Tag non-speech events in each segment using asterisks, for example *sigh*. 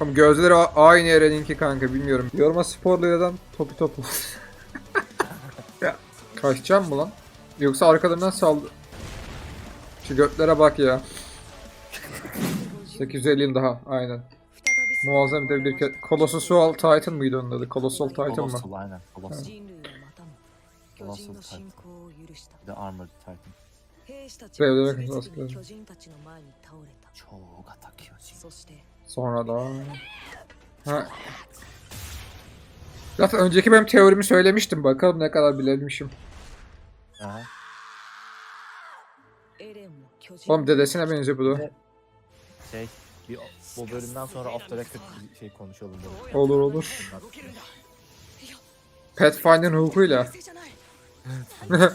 Ama gözleri aynı Eren'inki kanka bilmiyorum. Yoruma sporlu adam topu topu. *laughs* ya, kaçacağım mı lan? Yoksa arkalarından saldı. Şu götlere bak ya. 850 daha aynen. Muazzam dev bir ke- Colossal Titan mıydı onun adı? Colossal Titan mı? Colossal aynen. Colossal. Colossal Titan. Bir de Armored Titan. Devlere kadar asker. Çok atak yiyor. Sonra da... Ha. Zaten önceki benim teorimi söylemiştim. Bakalım ne kadar bilebilmişim. Aha. Oğlum dedesine benziyor bu da. Şey, bir, bu bölümden sonra After Record şey konuşalım. Böyle. Olur olur. Pathfinder'ın hukukuyla. *laughs*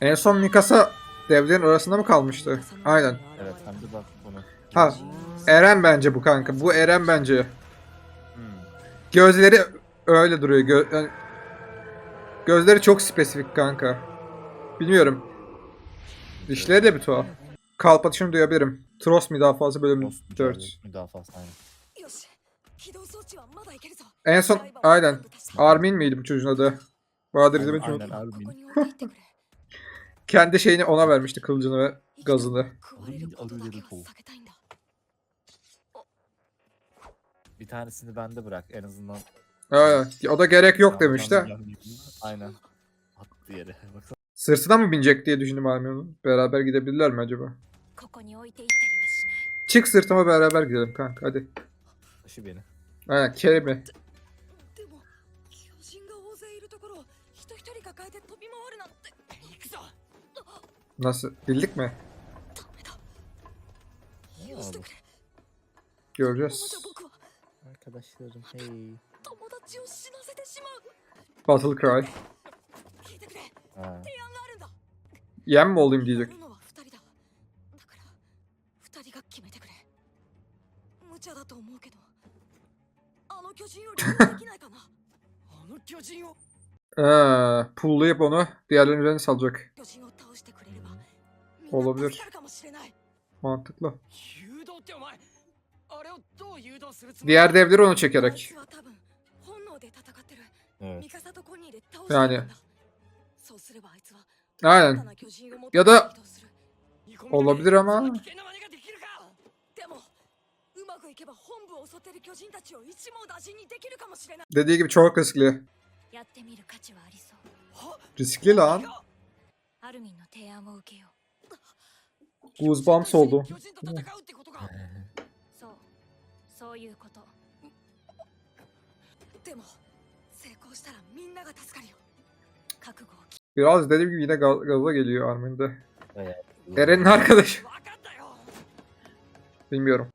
en son Mikasa Devlerin orasında mı kalmıştı? Aynen. Evet sen de bak bunu. Ha. Eren bence bu kanka. Bu Eren bence. Hmm. Gözleri öyle duruyor. Gö gözleri çok spesifik kanka. Bilmiyorum. Dişleri de bir tuhaf. Kalp atışını duyabilirim. Tros müdafası bölüm 4. Müdafası aynen. En son aynen. Armin miydi bu çocuğun adı? Bahadır izlemek Aynen Armin. *laughs* kendi şeyini ona vermişti kılıcını ve gazını. Bir tanesini bende bırak en azından. Evet, o da gerek yok demişti. Aynen. Attı yere. *laughs* Sırtına mı binecek diye düşündüm Armin'in. Beraber gidebilirler mi acaba? Çık sırtıma beraber gidelim kanka hadi. Taşı beni. Aynen Kerem'i. Nasıl? Bildik mi? Göreceğiz. Arkadaşlarım hey. Battle Cry. Yem mi olayım diyecek. *laughs* ee, pull'layıp onu diğerlerinin üzerine salacak. Olabilir. Mantıklı. Diğer devleri onu çekerek. Evet. Yani. Aynen. Ya da olabilir ama. Dediği gibi çok riskli. Riskli lan. Goosebumps oldu. *laughs* Biraz dediğim gibi yine gaz, gaza geliyor Armin'de. Evet. Eren'in arkadaşı. Bilmiyorum.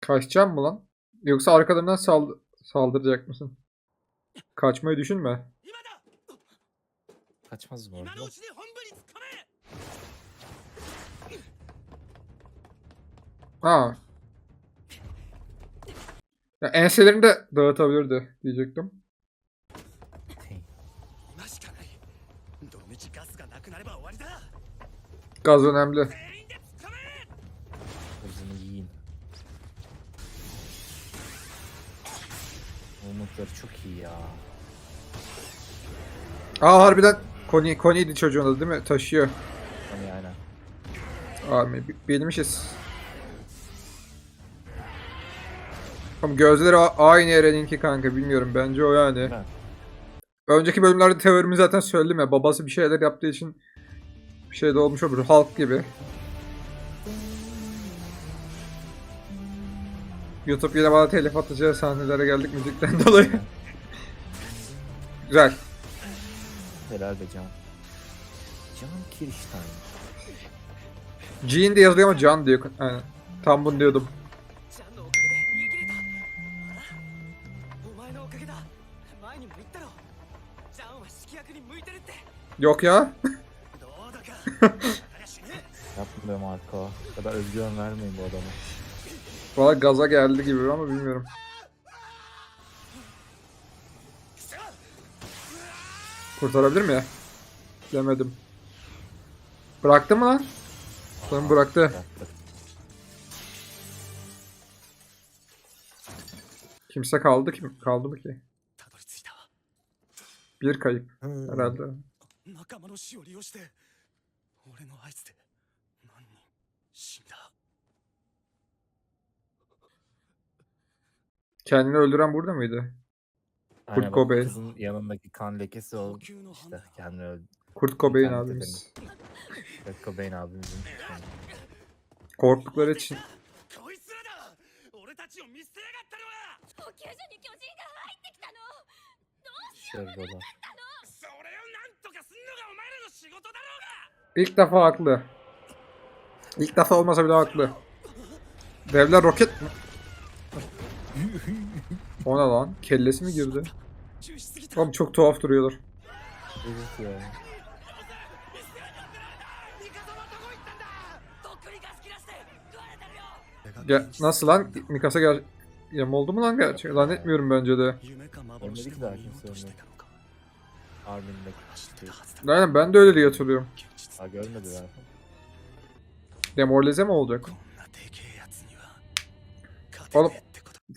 Kaçacağım mı lan? Yoksa arkalarından sal saldıracak mısın? Kaçmayı düşünme. Kaçmaz bu arada. Ha. Ya enselerini de dağıtabilirdi diyecektim. Gaz önemli. Umutları çok iyi ya. Aa harbiden Koni, Koni'ydi çocuğun adı değil mi? Taşıyor. Hani aynen. Abi bi- bilmişiz. Oğlum gözleri aynı Eren'inki kanka bilmiyorum bence o yani. Mi? Önceki bölümlerde teorimi zaten söyledim ya babası bir şeyler yaptığı için bir şey de olmuş olur halk gibi. YouTube yine bana telif atacağı sahnelere geldik müzikten *laughs* dolayı. Güzel. Helal be Can. Can Kirstein. Jean diye yazılıyor ama Can diyor. Aynen. Tam bunu diyordum. Yok ya. *laughs* Yapmıyorum artık o. kadar özgüven vermeyin bu adama. Valla gaza geldi gibi ama bilmiyorum. Kurtarabilir mi ya? Bilemedim. Bıraktı mı lan? Sanırım bıraktı. Kimse kaldı kim? Kaldı mı ki? Bir kayıp hmm. herhalde. Kendini öldüren burada mıydı? Aynen, Kurt bak, Cobain. Kızın yanındaki kan lekesi o işte kendini öldü. Kurt Cobain Kendi abimiz. Kurt Cobain abimizin. Korktukları için. İlk defa haklı. İlk defa olmasa bile haklı. Devler roket mi? *laughs* O ne lan? Kellesi mi girdi? Abi çok tuhaf duruyorlar. Evet ya. Ya nasıl lan? Mikasa gel... Ya oldu mu lan gerçi? Lan etmiyorum bence de. Ölmedi ki Aynen ben de öyle diye hatırlıyorum. Ha görmedi zaten. Demoralize mi olacak? Oğlum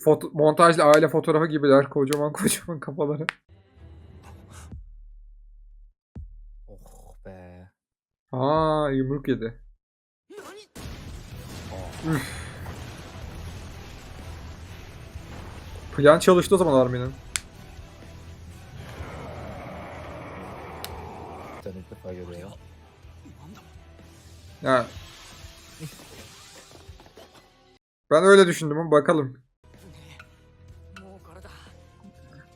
Foto montajlı aile fotoğrafı gibiler. Kocaman kocaman kafaları. Oh be. Aa yumruk yedi. Oh. Üf. Plan çalıştı o zaman Armin'in. Sen ilk defa görüyorum. Ya. Ben öyle düşündüm ama bakalım.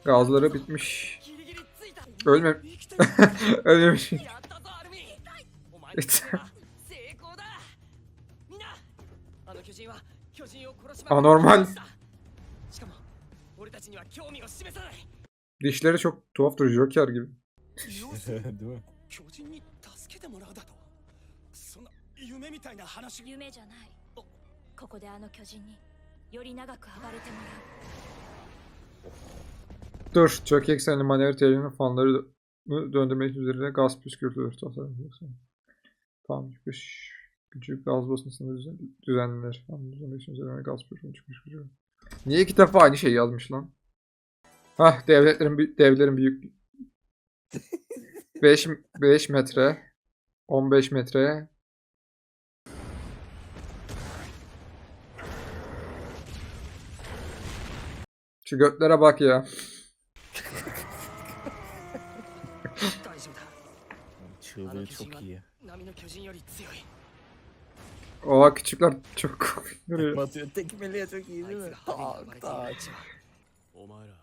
Gazları bitmiş. ギリギリついた Ölme *laughs* 生きてる ölmemiş. やったぞアルミお前の作戦は成功だみんなあの巨人は巨人を殺しまくる Anormal. しかも俺たちには興味を示さない Dişleri çok tuhaf duruyor. Joker gibi. *laughs* 要するに Değil mi? 巨人に助けてもらうだとそんな夢みたいな話夢じゃないここであの巨人により長く暴れてもらう Dur. Çok eksenli manevra teorinin fanları döndürmek üzere gaz püskürtülür. Tamam çıkış. Küçük gaz basıncısını düzen, düzenlenir. Tamam düzenlemek için üzerine gaz püskürtülür çıkış gücü. Niye iki defa aynı şeyi yazmış lan? Hah devletlerin devlerin büyük *laughs* 5 5 metre 15 metre Şu götlere bak ya. Çığlığı çok iyi. 波の巨人より強い Oha küçükler çok komik duruyor. Batıyor tekmeliyor çok iyi あ değil い mi? つがハビに Tak 暴れている tak. うちはお前ら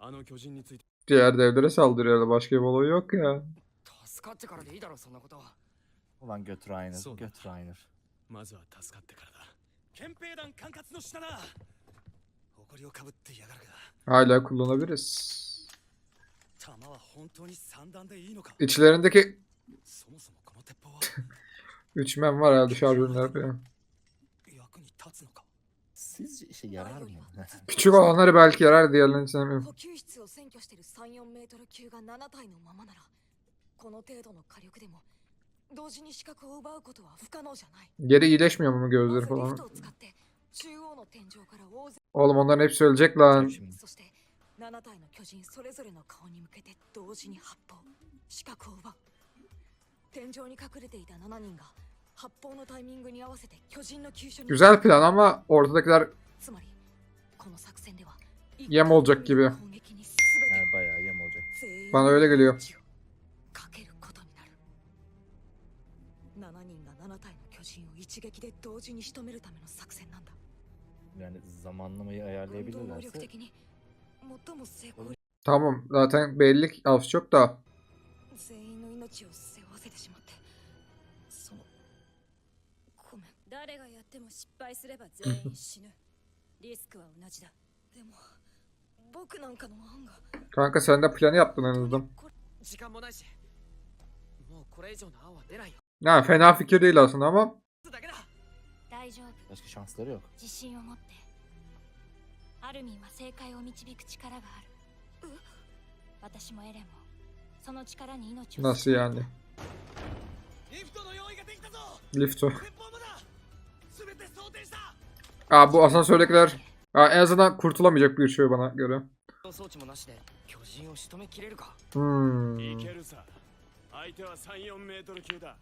あの巨人について Diğer devlere saldırıyorlar. Başka bir olay yok ya. 助かってからでいいだろそんなことは Ulan göt Rainer, Sonra. göt Rainer. まずは助かってからだ憲兵団管轄の下だ誇りをかぶってやがるが Hala kullanabiliriz. İçlerindeki üç *laughs* men var herhalde şarjörler falan. Sizce işe yarar mı? *laughs* Küçük olanları belki yarar diğerlerini sanmıyorum. Geri iyileşmiyor mu gözleri falan? Oğlum onların hepsi ölecek lan. Şimdi そして7体の巨人それぞれの顔に向けて同時に発砲視覚を奪う天井に隠れていた7人が発砲のタイミングに合わせて巨人の急所に Güzel plan ama ortadakiler つまりこの作戦では Yem olacak gibi. bana öyle geliyor. 命をかけることになる7人が7体の巨人を一撃で同時に仕留めるための作戦なんだ Yani zamanlamayı 運動能力 ayarlayabilirlerse 的に最も成功 Tamam zaten belli ki af çok da. Kanka sen de planı yaptın en azından. Ya fena fikir değil aslında ama. Başka şansları yok. アルミンは正解を導く力がある私もエレンもその力に命を Nasianie. Liftu. Aa bu asansör ekler. Aa, en azından kurtulamayacak bir şey bana göre. Hmm. 相手は3、4メートル級だ。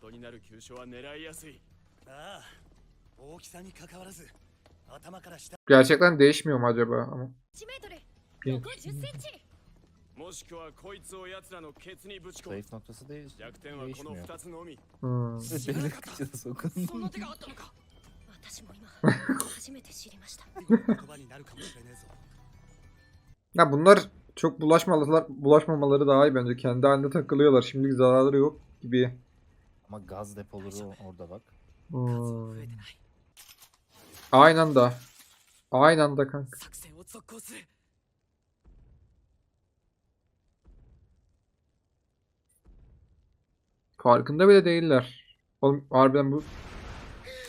的になる急所は狙いやすい。ああ、大きさに関わらず、Gerçekten değişmiyor mu acaba ama? Zayıf noktası değil. Değişmiyor. Hmm. Belli kıçına sokun. ya bunlar çok bulaşmalar, bulaşmamaları daha iyi bence. Kendi halinde takılıyorlar. Şimdilik zararları yok gibi. Ama gaz depoları orada bak. Hmm. Aynı anda. Aynı anda kanka. Farkında bile değiller. Oğlum harbiden bu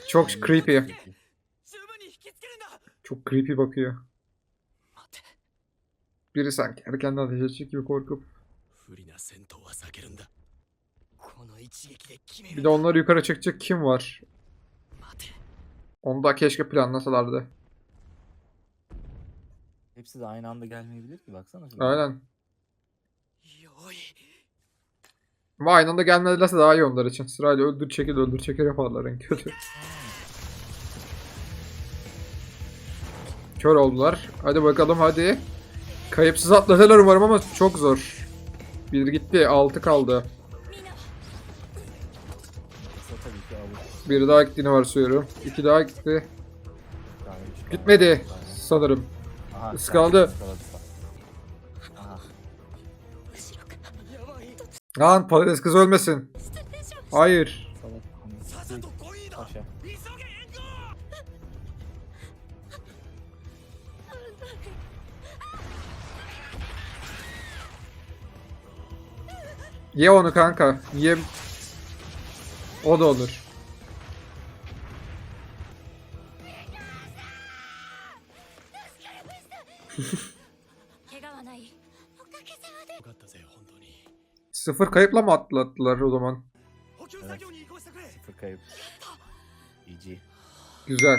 çok creepy. Çok creepy bakıyor. Biri sanki erkenden ateş edecek gibi korkup. Bir de onları yukarı çekecek kim var? Onu da keşke planlasalardı. Hepsi de aynı anda gelmeyebilir ki baksana. Şöyle. Aynen. Ama aynı anda gelmedilerse daha iyi onlar için. Sırayla öldür çekil öldür çekil yaparlar en kötü. Kör oldular. Hadi bakalım hadi. Kayıpsız atladılar umarım ama çok zor. Bir gitti 6 kaldı. Bir daha gittiğini varsayıyorum. İki daha gitti. Gitmedi sanırım. Iskaldı. Lan patates kız ölmesin. Hayır. Ye onu kanka. Ye. O da olur. *laughs* Sıfır kayıpla mı atlattılar o zaman? Evet. Sıfır kayıp. GG. Güzel.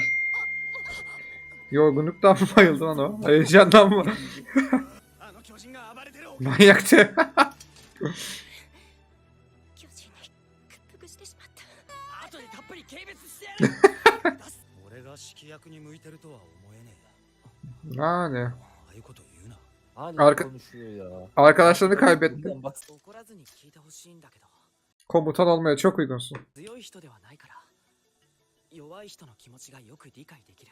Yorgunluktan mı bayıldı lan o? Heyecandan mı? *laughs* Manyaktı. *laughs* yani. えああいうこと言うな Hala Arka- konuşuyor ya. Arkadaşlarını kaybetti. Buradan bak. 怒らずに聞いてほしいんだけど Komutan olmaya çok uygunsun. 強い人ではないから弱い人の気持ちがよく理解できる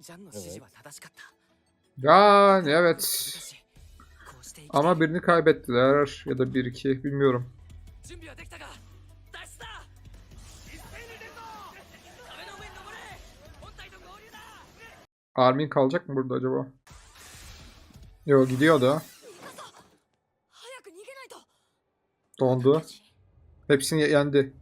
ジャンの指示は正しかった、 Yani だ evet. しこうして生きて Ama birini kaybettiler ya da bir iki bilmiyorum. 準備はできたか Armin kalacak mı burada acaba? Yo gidiyordu. Dondu. Hepsini yendi.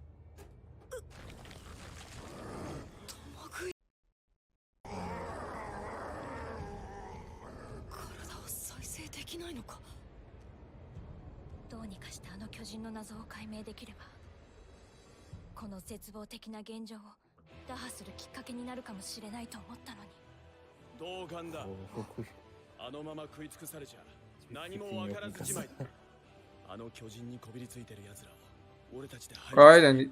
絶望的な現状を打破するきっかけになるかもしれないと思ったのに同感だ。Oh, oh, oh. あのまま食い尽くされちゃ *laughs* 何もわからずじまいだ。あの巨人にこびりついてる奴らを俺たちで排除.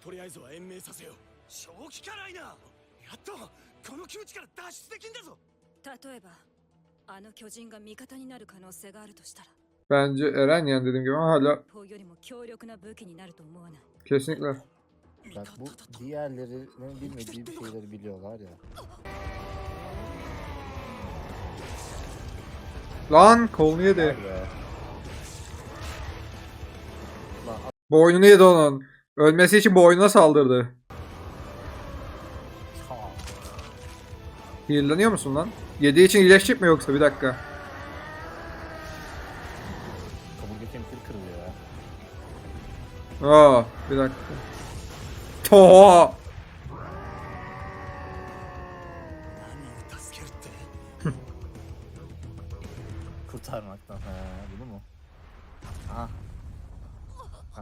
とりあえずは延命させよう。正気かないな。やっとこの窮地から脱出できんだぞ。例えばあの巨人が味方になる可能性があるとしたら。Bence Eren yani dediğim gibi ama hala 砲よりも強力な武器になると思わない。kesinlikle. Bak bu diğerlerinin bilmediği bir şeyleri biliyorlar ya. Lan kolunu yedi. Boynunu yedi onun. Ölmesi için boynuna saldırdı. Heal'lanıyor musun lan? Yediği için iyileşecek mi yoksa? Bir dakika. Kaburga kemikleri kırılıyor ya. Aa, bir dakika. To.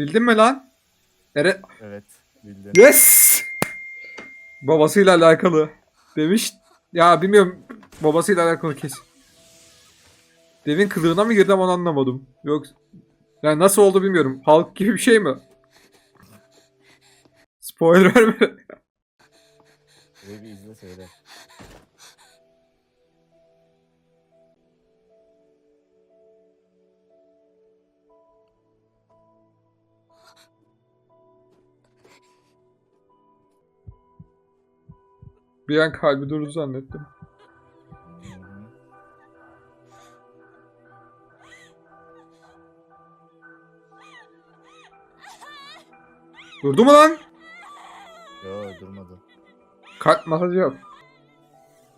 Bildin mi lan? Eren... evet bildin. Yes! Babasıyla alakalı. Demiş. Ya bilmiyorum. Babasıyla alakalı kesin. Devin kılığına mı girdim onu anlamadım. Yok. Yani nasıl oldu bilmiyorum. Halk gibi bir şey mi? Spoiler verme. Bir izle söyle. Bir an kalbi durdu zannettim. Durdu mu lan? Yo durmadı. Kalp masajı yap.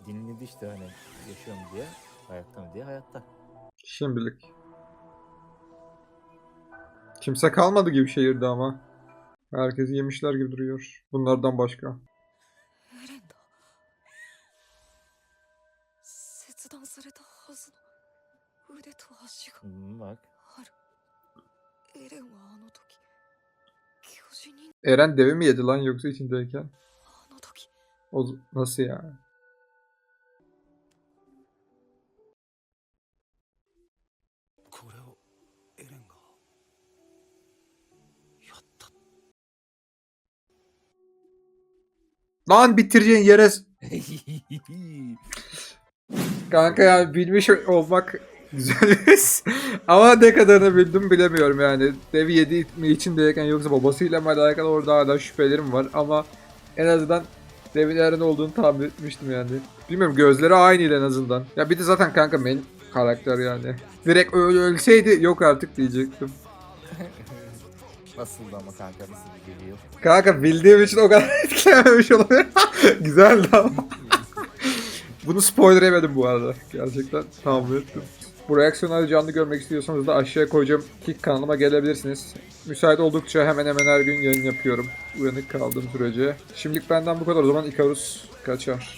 Dinledi işte hani yaşıyor mu diye. Hayatta mı diye hayatta. Şimdilik. Kimse kalmadı gibi şehirde ama. Herkesi yemişler gibi duruyor. Bunlardan başka. bak. Eren deve mi yedi lan yoksa içindeyken? O nasıl ya? Lan bitireceğin yere... *laughs* Kanka ya bilmiş olmak güzel bir his. *laughs* Ama ne kadarını bildim bilemiyorum yani. Devi yedi mi içindeyken yoksa babasıyla mı alakalı orada hala şüphelerim var ama en azından Devin Eren olduğunu tahmin etmiştim yani. Bilmiyorum gözleri aynıydı en azından. Ya bir de zaten kanka main karakter yani. Direkt öyle ölseydi yok artık diyecektim. *laughs* Nasıldı ama kanka nasıl bir geliyor? Kanka bildiğim için o kadar *laughs* etkilememiş olabilir. Güzeldi ama. Bunu spoiler yemedim bu arada. Gerçekten tahmin ettim. Bu reaksiyonları canlı görmek istiyorsanız da aşağıya koyacağım kick kanalıma gelebilirsiniz. Müsait oldukça hemen hemen her gün yayın yapıyorum. Uyanık kaldığım sürece. Şimdilik benden bu kadar. O zaman Icarus kaçar.